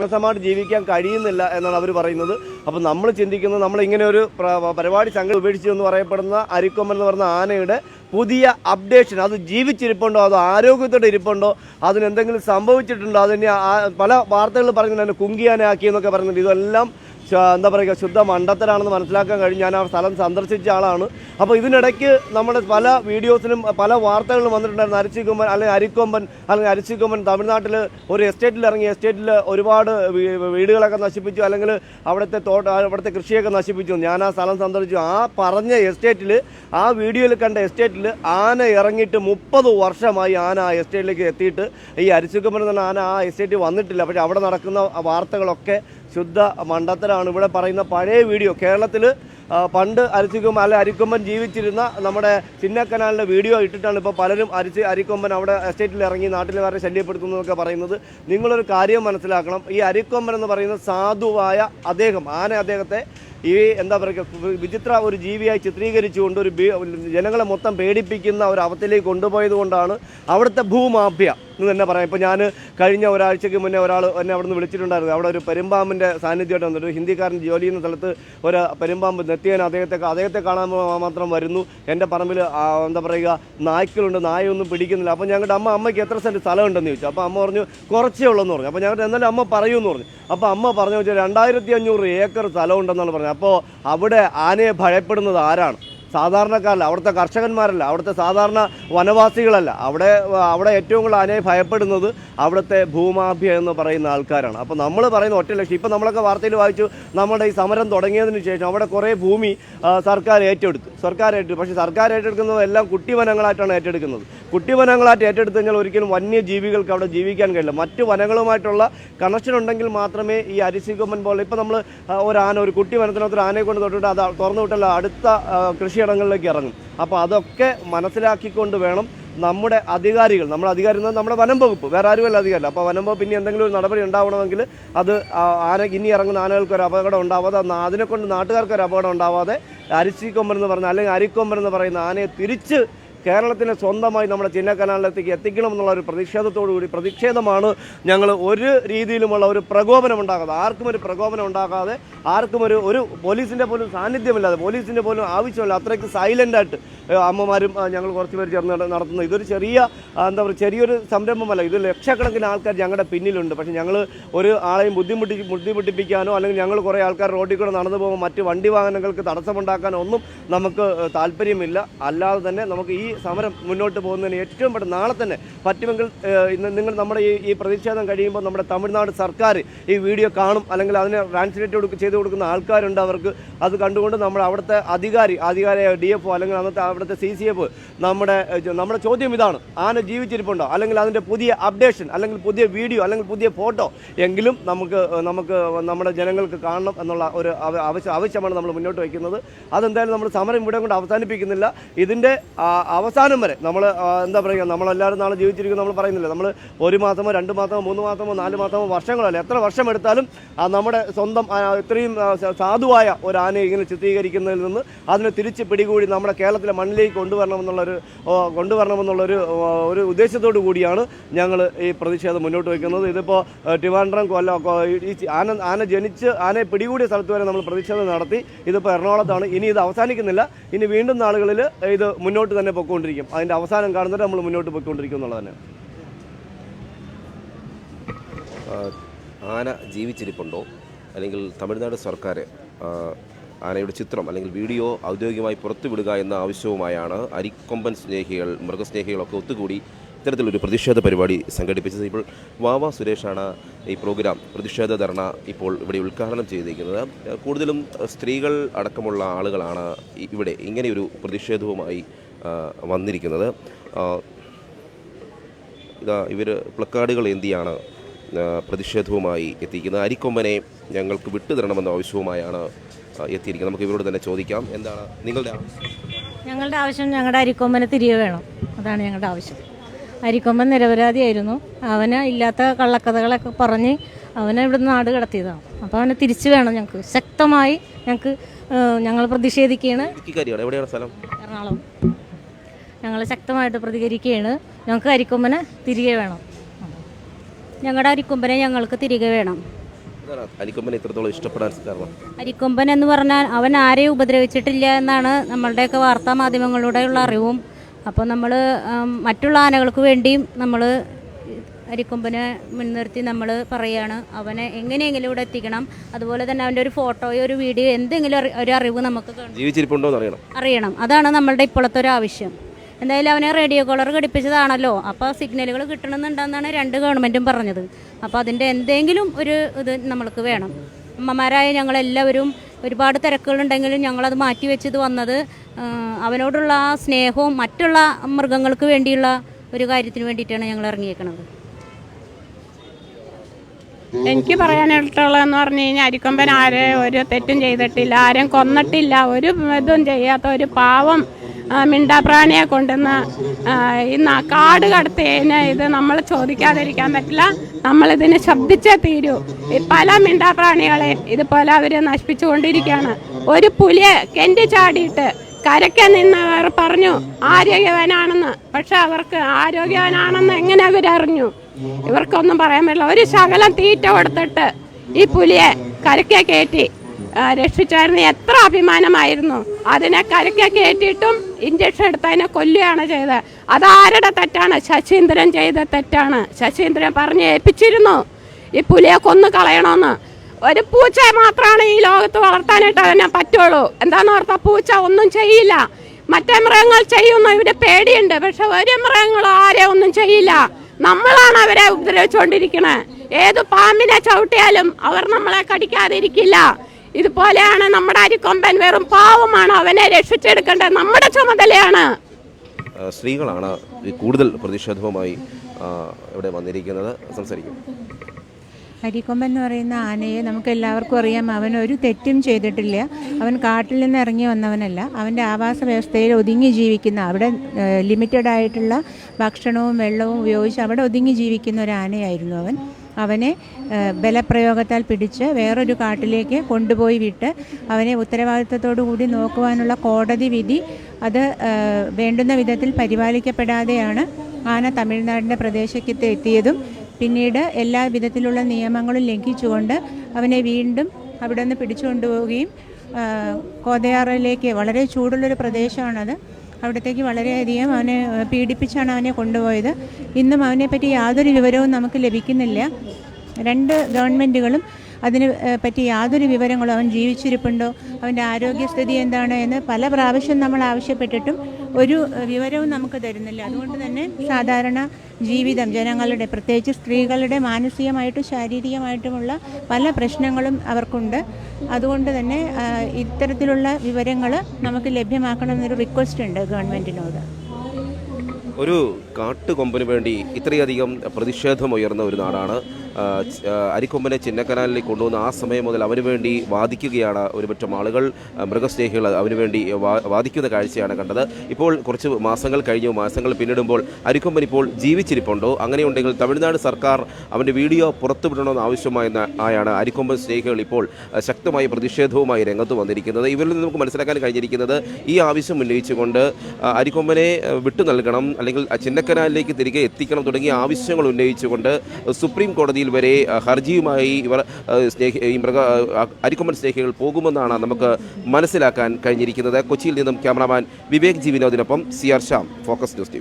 മനസ്സമായിട്ട് ജീവിക്കാൻ കഴിയുന്നില്ല എന്നാണ് അവർ പറയുന്നത്. അപ്പോൾ നമ്മൾ ചിന്തിക്കുന്നത് നമ്മൾ ഇങ്ങനെ ഒരു പരിപാടി സംഘം ഉപേക്ഷിച്ചു എന്ന് പറയപ്പെടുന്ന അരിക്കൊമ്പൻ എന്ന് പറയുന്ന ആനയുടെ പുതിയ അപ്ഡേഷൻ അത് ജീവിച്ചിരിപ്പുണ്ടോ? അത് ആരോഗ്യത്തോടെ ഇരിപ്പുണ്ടോ? അതിനെന്തെങ്കിലും സംഭവിച്ചിട്ടുണ്ടോ? അതിനെ പല വാർത്തകൾ പറയുന്നുണ്ട് കുങ്കിയാനാക്കി എന്നൊക്കെ പറയുന്നുണ്ട് ഇതെല്ലാം എന്താ പറയുക ശുദ്ധ മണ്ടത്തരാണെന്ന് മനസ്സിലാക്കാൻ കഴിഞ്ഞ് ഞാൻ ആ സ്ഥലം സന്ദർശിച്ച ആളാണ്. അപ്പോൾ ഇതിനിടയ്ക്ക് നമ്മുടെ പല വീഡിയോസിലും പല വാർത്തകളിലും വന്നിട്ടുണ്ടായിരുന്നു അരിച്ചിക്കൊമ്പൻ അല്ലെങ്കിൽ അരിക്കൊമ്പൻ അല്ലെങ്കിൽ അരിച്ചിക്കൊമ്പൻ തമിഴ്നാട്ടിൽ ഒരു എസ്റ്റേറ്റിൽ ഇറങ്ങി എസ്റ്റേറ്റിൽ ഒരുപാട് വീടുകളൊക്കെ നശിപ്പിച്ചു അല്ലെങ്കിൽ അവിടുത്തെ തോട്ട അവിടുത്തെ കൃഷിയൊക്കെ നശിപ്പിച്ചു. ഞാൻ ആ സ്ഥലം സന്ദർശിച്ചു. ആ പറഞ്ഞ എസ്റ്റേറ്റിൽ ആ വീഡിയോയിൽ കണ്ട എസ്റ്റേറ്റിൽ ആന ഇറങ്ങിയിട്ട് മുപ്പത് വർഷമായി ആന ആ എസ്റ്റേറ്റിലേക്ക് എത്തിയിട്ട് ഈ അരിച്ചുക്കൊമ്പൻ എന്ന ആന ആ എസ്റ്റേറ്റിൽ വന്നിട്ടില്ല. പക്ഷേ അവിടെ നടക്കുന്ന വാർത്തകളൊക്കെ ശുദ്ധ മണ്ടത്തരാണ്. ഇവിടെ പറയുന്ന പഴയ വീഡിയോ കേരളത്തിൽ പണ്ട് അരിച്ചിക്കൊമ്പൻ അല്ലെ അരിക്കൊമ്പൻ ജീവിച്ചിരുന്ന നമ്മുടെ ചിന്നക്കനാലിന്റെ വീഡിയോ ഇട്ടിട്ടാണ് ഇപ്പോൾ പലരും അരിച്ച് അരിക്കൊമ്പൻ അവിടെ എസ്റ്റേറ്റിൽ ഇറങ്ങി നാട്ടിലുകാരെ ശല്യപ്പെടുത്തുന്നതൊക്കെ പറയുന്നത്. നിങ്ങളൊരു കാര്യം മനസ്സിലാക്കണം. ഈ അരിക്കൊമ്പൻ എന്ന് പറയുന്ന സാധുവായ അദ്ദേഹം ആന അദ്ദേഹത്തെ ഈ എന്താ പറയുക വിചിത്ര ഒരു ജീവിയായി ചിത്രീകരിച്ചുകൊണ്ട് ഒരു ജനങ്ങളെ മൊത്തം പേടിപ്പിക്കുന്ന ഒരു അവസ്ഥയിലേക്ക് കൊണ്ടുപോയത് കൊണ്ടാണ് അവിടുത്തെ ഭൂമാഫ്യ എന്ന് തന്നെ പറയാം. ഇപ്പോൾ ഞാൻ കഴിഞ്ഞ ഒരാഴ്ചയ്ക്ക് മുന്നേ ഒരാൾ എന്നെ അവിടെ നിന്ന് വിളിച്ചിട്ടുണ്ടായിരുന്നു. അവിടെ ഒരു പെരുമ്പാമ്പിന്റെ സാന്നിധ്യമായിട്ട് വന്നിട്ട് ഹിന്ദിക്കാരൻ ജോലി ചെയ്യുന്ന സ്ഥലത്ത് ഒരു പെരുമ്പാമ്പ് നെത്തിയാൻ അദ്ദേഹത്തെ അദ്ദേഹത്തെ കാണാൻ മാത്രം വരുന്നു. എന്റെ പറമ്പിൽ എന്താ പറയുക നായ്ക്കളുണ്ട്. നായൊന്നും പിടിക്കുന്നില്ല. അപ്പോൾ ഞങ്ങളുടെ അമ്മ അമ്മയ്ക്ക് എത്ര സെന്റ് സ്ഥലമുണ്ടെന്ന് ചോദിച്ചു. അപ്പോൾ അമ്മ പറഞ്ഞു കുറച്ചേ ഉള്ളൂ എന്ന് പറഞ്ഞു. അപ്പോൾ ഞങ്ങളുടെ എന്നാലും അമ്മ പറയൂ എന്ന് പറഞ്ഞു. അപ്പോൾ അമ്മ പറഞ്ഞു വെച്ചാൽ രണ്ടായിരത്തി അഞ്ഞൂറ് ഏക്കർ സ്ഥലമുണ്ടെന്നാണ് പറഞ്ഞത്. അപ്പോൾ അവിടെ ആനയെ ഭയപ്പെടുന്നത് ആരാണ്? സാധാരണക്കാരല്ല അവിടുത്തെ കർഷകന്മാരല്ല അവിടുത്തെ സാധാരണ വനവാസികളല്ല. അവിടെ അവിടെ ഏറ്റവും കൂടുതൽ ആനയെ ഭയപ്പെടുന്നത് അവിടുത്തെ ഭൂമാഫിയ എന്ന് പറയുന്ന ആൾക്കാരാണ്. അപ്പോൾ നമ്മൾ പറയുന്ന ഒറ്റ ലക്ഷം ഇപ്പം നമ്മളൊക്കെ വാർത്തയിൽ വായിച്ചു നമ്മുടെ ഈ സമരം തുടങ്ങിയതിന് ശേഷം അവിടെ കുറേ ഭൂമി സർക്കാർ ഏറ്റെടുത്തു. സർക്കാർ ഏറ്റെടുത്തു. പക്ഷേ സർക്കാർ ഏറ്റെടുക്കുന്നത് എല്ലാം കുട്ടിവനങ്ങളായിട്ടാണ് ഏറ്റെടുക്കുന്നത്. കുട്ടിവനങ്ങളായിട്ട് ഏറ്റെടുത്തു കഴിഞ്ഞാൽ ഒരിക്കലും വന്യജീവികൾക്ക് അവിടെ ജീവിക്കാൻ കഴിയില്ല. മറ്റു വനങ്ങളുമായിട്ടുള്ള കണക്ഷൻ ഉണ്ടെങ്കിൽ മാത്രമേ ഈ അരിസികൊമ്പൻ പോലെ ഇപ്പോൾ നമ്മൾ ഒരു ആന ഒരു കുട്ടി വനത്തിനകത്ത് ഒരു ആനയെ കൊണ്ട് തൊട്ടിട്ട് അത് തുറന്നു വിട്ടല്ല അടുത്ത ആ, കൃഷിയിടങ്ങളിലേക്ക് ഇറങ്ങും. അപ്പോൾ അതൊക്കെ മനസ്സിലാക്കിക്കൊണ്ട് വേണം നമ്മുടെ അധികാരികൾ നമ്മുടെ അധികാരി നമ്മുടെ വനം വകുപ്പ് വേറെ ആരുമല്ല അധികാരം അപ്പോൾ വനം വകുപ്പ് ഇനി എന്തെങ്കിലും ഒരു നടപടി ഉണ്ടാവണമെങ്കിൽ അത് ആന ഇനി ഇറങ്ങുന്ന ആനകൾക്ക് ഒരു അപകടം ഉണ്ടാവാതെ അതിനെക്കൊണ്ട് നാട്ടുകാർക്ക് ഒരു അപകടം ഉണ്ടാവാതെ അരിച്ചിക്കൊമ്പൻ എന്ന് പറഞ്ഞ അല്ലെങ്കിൽ അരിക്കൊമ്പൻ എന്ന് പറയുന്ന ആനയെ തിരിച്ച് കേരളത്തിന് സ്വന്തമായി നമ്മുടെ ചിന്നക്കനാലിലേക്ക് എത്തിക്കണം എന്നുള്ള ഒരു പ്രതിഷേധത്തോടു കൂടി പ്രതിഷേധമാണ് ഞങ്ങൾ ഒരു രീതിയിലുമുള്ള ഒരു പ്രകോപനം ഉണ്ടാകാതെ ആർക്കും ഒരു പ്രകോപനം ഉണ്ടാകാതെ ആർക്കും ഒരു ഒരു പോലീസിന്റെ പോലും സാന്നിധ്യമില്ലാതെ പോലീസിന്റെ പോലും ആവശ്യമില്ല അത്രയ്ക്ക് സൈലന്റായിട്ട് അമ്മമാരും ഞങ്ങൾ കുറച്ച് പേര് ചേർന്ന് നടത്തുന്നത് ഇതൊരു ചെറിയ എന്താ പറയുക ചെറിയൊരു സംരംഭമല്ല ഇത് ലക്ഷക്കണക്കിന് ആൾക്കാർ ഞങ്ങളുടെ പിന്നിലുണ്ട്. പക്ഷേ ഞങ്ങൾ ഒരു ആളെയും ബുദ്ധിമുട്ടി ബുദ്ധിമുട്ടിപ്പിക്കാനോ അല്ലെങ്കിൽ ഞങ്ങൾ കുറേ ആൾക്കാർ റോഡിൽ കൂടെ നടന്നു പോകുമ്പോൾ മറ്റ് വണ്ടി വാഹനങ്ങൾക്ക് തടസ്സമുണ്ടാക്കാനോ ഒന്നും നമുക്ക് താല്പര്യമില്ല. അല്ലാതെ തന്നെ നമുക്ക് ഈ സമരം മുന്നോട്ട് പോകുന്നതിന് ഏറ്റവും പെട്ടെന്ന് നാളെ തന്നെ പറ്റുമെങ്കിൽ ഇന്ന് നിങ്ങൾ നമ്മുടെ ഈ ഈ പ്രതിഷേധം കഴിയുമ്പോൾ നമ്മുടെ തമിഴ്നാട് സർക്കാർ ഈ വീഡിയോ കാണും. അല്ലെങ്കിൽ അതിനെ ട്രാൻസ്ലേറ്റ് കൊടുക്കുക ചെയ്ത് കൊടുക്കുന്ന ആൾക്കാരുണ്ട് അവർക്ക്. അത് കണ്ടുകൊണ്ട് നമ്മൾ അവിടുത്തെ അധികാരി അധികാരിയായ ഡി എഫ് അല്ലെങ്കിൽ അന്നത്തെ അവിടുത്തെ സി സി എഫ് നമ്മുടെ നമ്മുടെ ചോദ്യം ഇതാണ്. ആന ജീവിച്ചിരിപ്പുണ്ടോ? അല്ലെങ്കിൽ അതിന്റെ പുതിയ അപ്ഡേഷൻ അല്ലെങ്കിൽ പുതിയ വീഡിയോ അല്ലെങ്കിൽ പുതിയ ഫോട്ടോ എങ്കിലും നമുക്ക് നമുക്ക് നമ്മുടെ ജനങ്ങൾക്ക് കാണണം എന്നുള്ള ഒരു ആവശ്യം ആവശ്യമാണ് നമ്മൾ മുന്നോട്ട് വയ്ക്കുന്നത്. അതെന്തായാലും നമ്മൾ സമരം ഇവിടെ കൊണ്ട് അവസാനിപ്പിക്കുന്നില്ല. ഇതിന്റെ അവസാനം വരെ നമ്മൾ എന്താ പറയുക നമ്മളെല്ലാവരും നാളെ ജീവിച്ചിരിക്കും നമ്മൾ പറയുന്നില്ല? നമ്മൾ ഒരു മാസമോ രണ്ട് മാസമോ മൂന്ന് മാസമോ നാല് മാസമോ വർഷങ്ങളല്ല? എത്ര വർഷം എടുത്താലും നമ്മുടെ സ്വന്തം ഇത്രയും സാധുവായ ഒരു ആനയെ ഇങ്ങനെ ചിത്രീകരിക്കുന്നതിൽ നിന്ന് അതിനെ തിരിച്ച് പിടികൂടി നമ്മുടെ കേരളത്തിലെ മണ്ണിലേക്ക് കൊണ്ടുവരണമെന്നുള്ളൊരു കൊണ്ടുവരണമെന്നുള്ളൊരു ഒരു ഉദ്ദേശത്തോടു കൂടിയാണ് ഞങ്ങൾ ഈ പ്രതിഷേധം മുന്നോട്ട് വയ്ക്കുന്നത്. ഇതിപ്പോൾ ട്രിവാൻഡ്രം കൊല്ല ഈ ആന ആന ജനിച്ച് ആനയെ പിടികൂടിയ സ്ഥലത്ത് വരെ നമ്മൾ പ്രതിഷേധം നടത്തി. ഇതിപ്പോൾ എറണാകുളത്താണ്. ഇനി ഇത് അവസാനിക്കുന്നില്ല. ഇനി വീണ്ടും നാളുകളിൽ ഇത് മുന്നോട്ട് തന്നെ പൊയ്ക്കൊണ്ടിരിക്കും. അതിന്റെ അവസാനം കാണുന്നത് നമ്മൾ മുന്നോട്ട് പൊയ്ക്കൊണ്ടിരിക്കും എന്നുള്ളത് തന്നെ. ആന ജീവിച്ചിരിപ്പുണ്ടോ? അല്ലെങ്കിൽ തമിഴ്നാട് സർക്കാർ ആനയുടെ ചിത്രം അല്ലെങ്കിൽ വീഡിയോ ഔദ്യോഗികമായി പുറത്തുവിടുക എന്ന ആവശ്യവുമായാണ് അരിക്കൊമ്പൻ സ്നേഹികൾ മൃഗസ്നേഹികളൊക്കെ ഒത്തുകൂടി ഇത്തരത്തിലൊരു പ്രതിഷേധ പരിപാടി സംഘടിപ്പിച്ചത്. ഇപ്പോൾ വാവ സുരേഷാണ് ഈ പ്രോഗ്രാം പ്രതിഷേധ ധർണ ഇപ്പോൾ ഇവിടെ ഉദ്ഘാടനം ചെയ്തിരിക്കുന്നത്. കൂടുതലും സ്ത്രീകൾ അടക്കമുള്ള ആളുകളാണ് ഇവിടെ ഇങ്ങനെയൊരു പ്രതിഷേധവുമായി വന്നിരിക്കുന്നത്. ഇതാ ഇവർ പ്ലക്കാർഡുകൾ എന്തിയാണ് പ്രതിഷേധവുമായി എത്തിക്കുന്നത്? അരിക്കൊമ്പനെ ഞങ്ങൾക്ക് വിട്ടുതരണമെന്ന ആവശ്യവുമായാണ് എത്തിയിരിക്കുന്നത്. നമുക്ക് ഇവരോട് തന്നെ ചോദിക്കാം. എന്താണ് നിങ്ങളുടെ ഞങ്ങളുടെ ആവശ്യം ഞങ്ങളുടെ അരിക്കൊമ്പനെ തിരികെ വേണം. അതാണ് ഞങ്ങളുടെ ആവശ്യം. അരിക്കൊമ്പൻ നിരപരാധിയായിരുന്നു. അവന് ഇല്ലാത്ത കള്ളക്കഥകളൊക്കെ പറഞ്ഞ് അവനെ ഇവിടുന്ന് നാട് കടത്തിയതാണ്. അപ്പോൾ അവനെ തിരിച്ചു വേണം ഞങ്ങൾക്ക്. ശക്തമായി ഞങ്ങൾക്ക് ഞങ്ങൾ പ്രതിഷേധിക്കുകയാണ്. എവിടെയാണ് സ്ഥലം? എറണാകുളം. ഞങ്ങൾ ശക്തമായിട്ട് പ്രതികരിക്കുകയാണ്. ഞങ്ങൾക്ക് അരിക്കൊമ്പനെ തിരികെ വേണം. ഞങ്ങളുടെ അരിക്കൊമ്പനെ ഞങ്ങൾക്ക് തിരികെ വേണം. അരിക്കൊമ്പനെ ഇത്രത്തോളം ഇഷ്ടപ്പെടാൻ കാരണം? അരിക്കൊമ്പൻ എന്ന് പറഞ്ഞാൽ അവൻ ആരെയും ഉപദ്രവിച്ചിട്ടില്ല എന്നാണ് നമ്മളുടെയൊക്കെ വാർത്താ മാധ്യമങ്ങളിലൂടെയുള്ള അറിവും. അപ്പോൾ നമ്മൾ മറ്റുള്ള ആനകൾക്ക് വേണ്ടിയും നമ്മൾ അരിക്കൊമ്പനെ മുൻനിർത്തി നമ്മൾ പറയുകയാണ് അവനെ എങ്ങനെയെങ്കിലും ഇവിടെ എത്തിക്കണം. അതുപോലെ തന്നെ അവന്റെ ഒരു ഫോട്ടോയോ ഒരു വീഡിയോ എന്തെങ്കിലും ഒരു- അറിവ് നമുക്ക് അറിയണം. അതാണ് നമ്മളുടെ ഇപ്പോഴത്തെ ഒരു ആവശ്യം. എന്തായാലും അവനെ റേഡിയോ കോളർ ഘടിപ്പിച്ചതാണല്ലോ. അപ്പോൾ സിഗ്നലുകൾ കിട്ടണമെന്നുണ്ടെന്നാണ് രണ്ട് ഗവൺമെന്റും പറഞ്ഞത്. അപ്പോൾ അതിന്റെ എന്തെങ്കിലും ഒരു ഇത് നമ്മൾക്ക് വേണം. അമ്മമാരായ ഞങ്ങളെല്ലാവരും ഒരുപാട് തിരക്കുകളുണ്ടെങ്കിലും ഞങ്ങളത് മാറ്റി വെച്ചത് വന്നത് അവനോടുള്ള ആ സ്നേഹവും മറ്റുള്ള മൃഗങ്ങൾക്ക് വേണ്ടിയുള്ള ഒരു കാര്യത്തിന് വേണ്ടിയിട്ടാണ് ഞങ്ങൾ ഇറങ്ങിയേക്കുന്നത് എനിക്ക് പറയാനായിട്ടുള്ളതെന്ന് പറഞ്ഞു കഴിഞ്ഞാൽ അരിക്കൊമ്പൻ ആരെ ഒരു തെറ്റും ചെയ്തിട്ടില്ല ആരും കൊന്നിട്ടില്ല ഒരു ഇതും ചെയ്യാത്ത ഒരു പാവം മിണ്ടാപ്രാണിയെ കൊണ്ടുവന്ന് ആ, ഈ ന- കാട് കടത്തിയതിന് ഇത് നമ്മൾ ചോദിക്കാതിരിക്കാൻ പറ്റില്ല. നമ്മളിതിന് ശബ്ദിച്ചേ തീരൂ. പല മിണ്ടാപ്രാണികളെയും ഇതുപോലെ അവർ നശിപ്പിച്ചുകൊണ്ടിരിക്കുകയാണ്. ഒരു പുലിയെ കെണ്ടി ചാടിയിട്ട് കരയ്ക്ക് നിന്നവർ പറഞ്ഞു ആരോഗ്യവാനാണെന്ന്. പക്ഷെ അവർക്ക് ആരോഗ്യവാനാണെന്ന് എങ്ങനെ അവരറിഞ്ഞു? ഇവർക്കൊന്നും പറയാൻ പറ്റില്ല. ഒരു ശകലം തീറ്റ കൊടുത്തിട്ട് ഈ പുലിയെ കരയ്ക്ക് കയറ്റി രക്ഷിച്ചായിരുന്നു എത്ര അഭിമാനമായിരുന്നു. അതിനെ കരയ്ക്ക് കയറ്റിയിട്ടും ഇഞ്ചക്ഷൻ എടുത്ത് അതിനെ കൊല്ലുകയാണ് ചെയ്തത്. അതാരുടെ തെറ്റാണ്? ശശീന്ദ്രൻ ചെയ്ത തെറ്റാണ്. ശശീന്ദ്രൻ പറഞ്ഞ് ഏൽപ്പിച്ചിരുന്നു. ഈ പുലിയെ കൊന്നു കളയണമെന്ന്. ഒരു പൂച്ച മാത്രമാണ് ഈ ലോകത്ത് വളർത്താനായിട്ട് അതിനെ പറ്റുള്ളൂ. എന്താന്ന് ഓർത്താ പൂച്ച ഒന്നും ചെയ്യില്ല. മറ്റേ മൃഗങ്ങൾ ചെയ്യുന്നു ഇവർ പേടിയുണ്ട്. പക്ഷെ ഒരു മൃഗങ്ങളും ആരെ ഒന്നും ചെയ്യില്ല. നമ്മളാണ് അവരെ ഉപദ്രവിച്ചുകൊണ്ടിരിക്കണേ. ഏത് പാമ്പിനെ ചവിട്ടിയാലും അവർ നമ്മളെ കടിക്കാതിരിക്കില്ല. ഇതുപോലെയാണ് നമ്മുടെ അരിക്കൊമ്പൻ വെറും പാവമാണ്. അവനെ രക്ഷിച്ചെടുക്കേണ്ടത് നമ്മുടെ ചുമതലയാണ്. സ്ത്രീകളാണ് കൂടുതൽ പ്രതിഷേധവുമായി ഇവിടെ വന്നിരിക്കുന്നത്. സംസാരിക്കും. അരിക്കൊമ്പൻ എന്ന് പറയുന്ന ആനയെ നമുക്ക് എല്ലാവർക്കും അറിയാം. അവൻ ഒരു തെറ്റും ചെയ്തിട്ടില്ല. അവൻ കാട്ടിൽ നിന്ന് ഇറങ്ങി വന്നവനല്ല. അവന്റെ ആവാസ വ്യവസ്ഥയിൽ ഒതുങ്ങി ജീവിക്കുന്ന അവിടെ ലിമിറ്റഡ് ആയിട്ടുള്ള ഭക്ഷണവും വെള്ളവും ഉപയോഗിച്ച് അവിടെ ഒതുങ്ങി ജീവിക്കുന്ന ഒരു ആനയായിരുന്നു അവൻ. അവനെ ബലപ്രയോഗത്താൽ പിടിച്ച് വേറൊരു കാട്ടിലേക്ക് കൊണ്ടുപോയി വിട്ട് അവനെ ഉത്തരവാദിത്തത്തോടു കൂടി നോക്കുവാനുള്ള കോടതി വിധി അത് വേണ്ടുന്ന വിധത്തിൽ പരിപാലിക്കപ്പെടാതെയാണ് ആന തമിഴ്നാടിന്റെ പ്രദേശത്ത് എത്തിയതും പിന്നീട് എല്ലാ വിധത്തിലുള്ള നിയമങ്ങളും ലംഘിച്ചുകൊണ്ട് അവനെ വീണ്ടും അവിടെ നിന്ന് പിടിച്ചുകൊണ്ടുപോവുകയും കോതയാറിലേക്ക് വളരെ ചൂടുള്ളൊരു പ്രദേശമാണത്. അവിടത്തേക്ക് വളരെയധികം അവനെ പീഡിപ്പിച്ചാണ് അവനെ കൊണ്ടുപോയത്. ഇന്നും അവനെ പറ്റി യാതൊരു വിവരവും നമുക്ക് ലഭിക്കുന്നില്ല. രണ്ട് ഗവൺമെന്റുകളും അതിന് പറ്റി യാതൊരു വിവരങ്ങളും അവൻ ജീവിച്ചിരിപ്പുണ്ടോ? അവന്റെ ആരോഗ്യസ്ഥിതി എന്താണ് എന്ന് പല പ്രാവശ്യം നമ്മൾ ആവശ്യപ്പെട്ടിട്ടും ഒരു വിവരവും നമുക്ക് തരുന്നില്ല. അതുകൊണ്ട് തന്നെ സാധാരണ ജീവിതം ജനങ്ങളുടെ പ്രത്യേകിച്ച് സ്ത്രീകളുടെ മാനസികമായിട്ടും ശാരീരികമായിട്ടുമുള്ള പല പ്രശ്നങ്ങളും അവർക്കുണ്ട്. അതുകൊണ്ട് തന്നെ ഇത്തരത്തിലുള്ള വിവരങ്ങൾ നമുക്ക് ലഭ്യമാക്കണമെന്നൊരു റിക്വസ്റ്റ് ഉണ്ട് ഗവൺമെന്റിനോട് ഒരു കാട്ടുകൊമ്പന് വേണ്ടി ഇത്രയധികം പ്രതിഷേധം ഉയർന്ന ഒരു നാടാണ്. അരിക്കൊമ്പനെ ചിന്നക്കനാലിലേക്ക് കൊണ്ടുവന്ന ആ സമയം മുതൽ അവന് വേണ്ടി വാദിക്കുകയാണ് ഒരുപറ്റം ആളുകൾ. മൃഗസ്നേഹികൾ അവന് വേണ്ടി വാദിക്കുന്ന കാഴ്ചയാണ് കണ്ടത്. ഇപ്പോൾ കുറച്ച് മാസങ്ങൾ കഴിഞ്ഞു. മാസങ്ങൾ പിന്നിടുമ്പോൾ അരിക്കൊമ്പൻ ഇപ്പോൾ ജീവിച്ചിരിപ്പുണ്ടോ. അങ്ങനെയുണ്ടെങ്കിൽ തമിഴ്നാട് സർക്കാർ അവന്റെ വീഡിയോ പുറത്തുവിടണമെന്ന് ആവശ്യമായ ആയാണ് അരിക്കൊമ്പൻ സ്നേഹികൾ ഇപ്പോൾ ശക്തമായ പ്രതിഷേധവുമായി രംഗത്ത് വന്നിരിക്കുന്നത്. ഇവരിൽ നിന്ന് നമുക്ക് മനസ്സിലാക്കാൻ കഴിഞ്ഞിരിക്കുന്നത് ഈ ആവശ്യം ഉന്നയിച്ചുകൊണ്ട് അരിക്കൊമ്പനെ വിട്ടു നൽകണം അല്ലെങ്കിൽ ചിന്നക്കനാലിലേക്ക് തിരികെ എത്തിക്കണം തുടങ്ങിയ ആവശ്യങ്ങൾ ഉന്നയിച്ചുകൊണ്ട് സുപ്രീം കോടതിയിൽ വരെ ഹർജിയുമായി ഇവർ സ്നേഹി ഈ മൃഗ അരിക്കൊമ്പൻ സ്നേഹികൾ പോകുമെന്നാണ് നമുക്ക് മനസ്സിലാക്കാൻ കഴിഞ്ഞിരിക്കുന്നത്. കൊച്ചിയിൽ നിന്നും cameraman Vivek G വിനോദിനൊപ്പം C R Sham focus news T